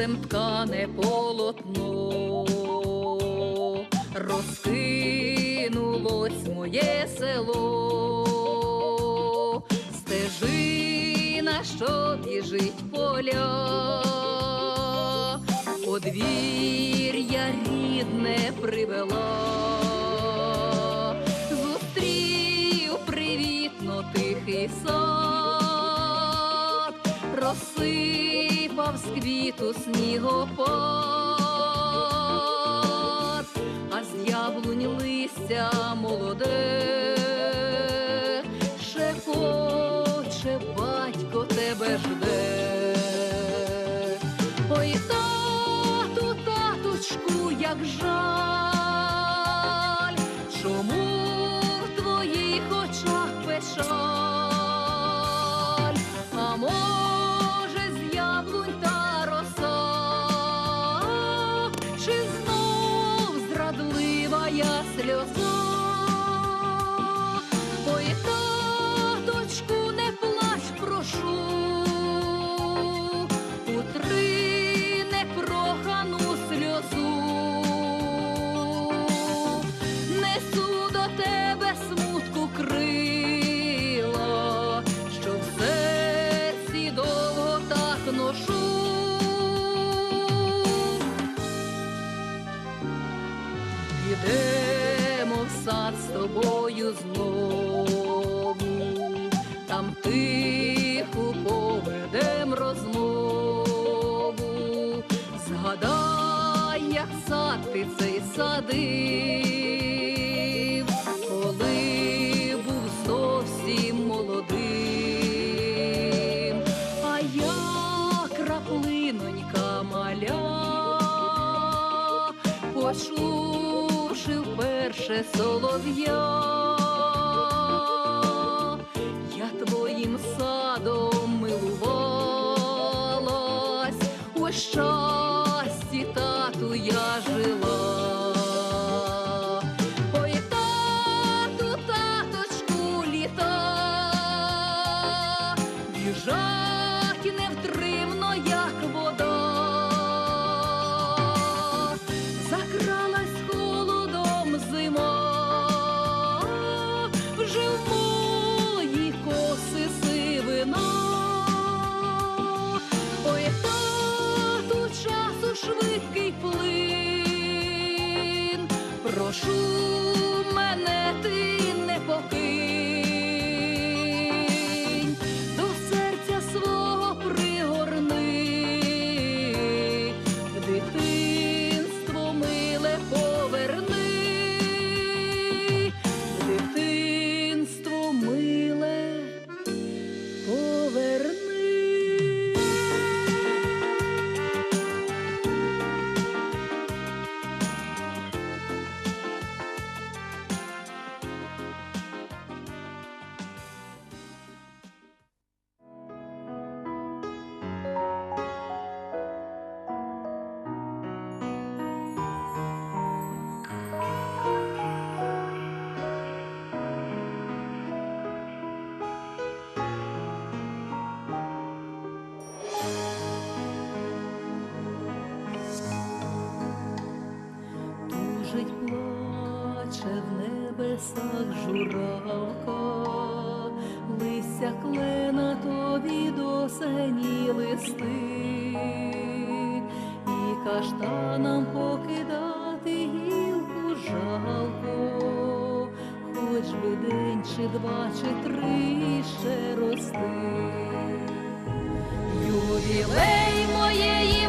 сонцем ткане полотно, розкинулось моє село, стежина, що біжить поля, подвір'я рідне привела, зустрів привітно тихий сад, розсипав з квіту снігопад, знову, там тиху поведем розмову. Згадай, як сад ти цей садив, коли був зовсім молодим, а я краплинонька маля. Почувши вперше солов'я, я твоїм садом милувалась, у щасті тату я жила. Ой, таточку, літа, біжать невтримно, як 初 небесах журавка, листя клена тобі до сені листи, і каштанам покидати гілку жалко, хоч би день чи два, чи три ще рости. Ювілей моєї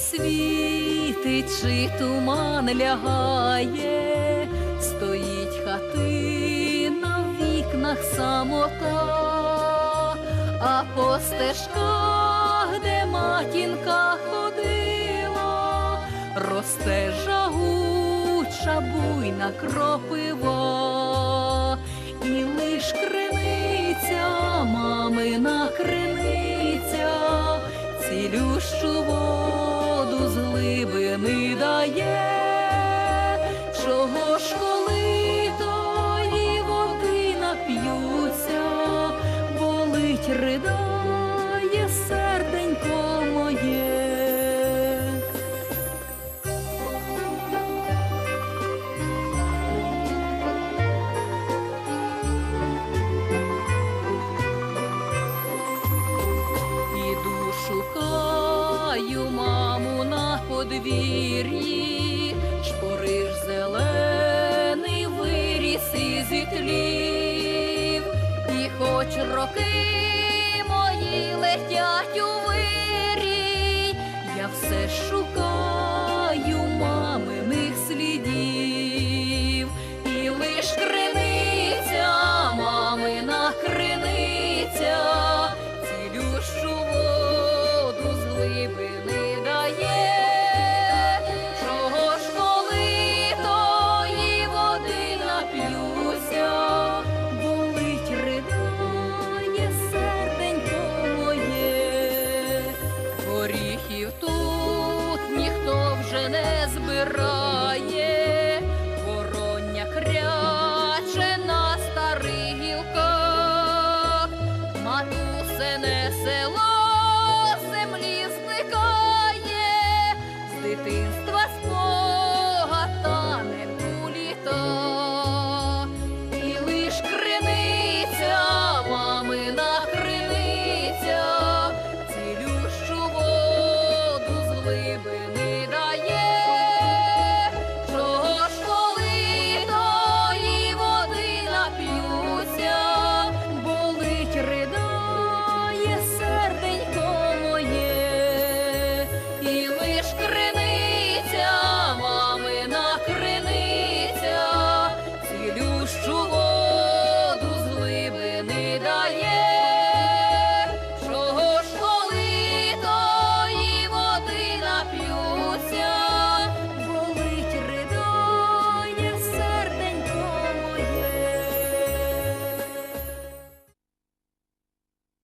світить, чи туман лягає, стоїть хатина в вікнах самота, а по стежках, де матінка ходила, росте жагуча буйна кропива, і лиш криниця, мамина криниця, цілющу воду.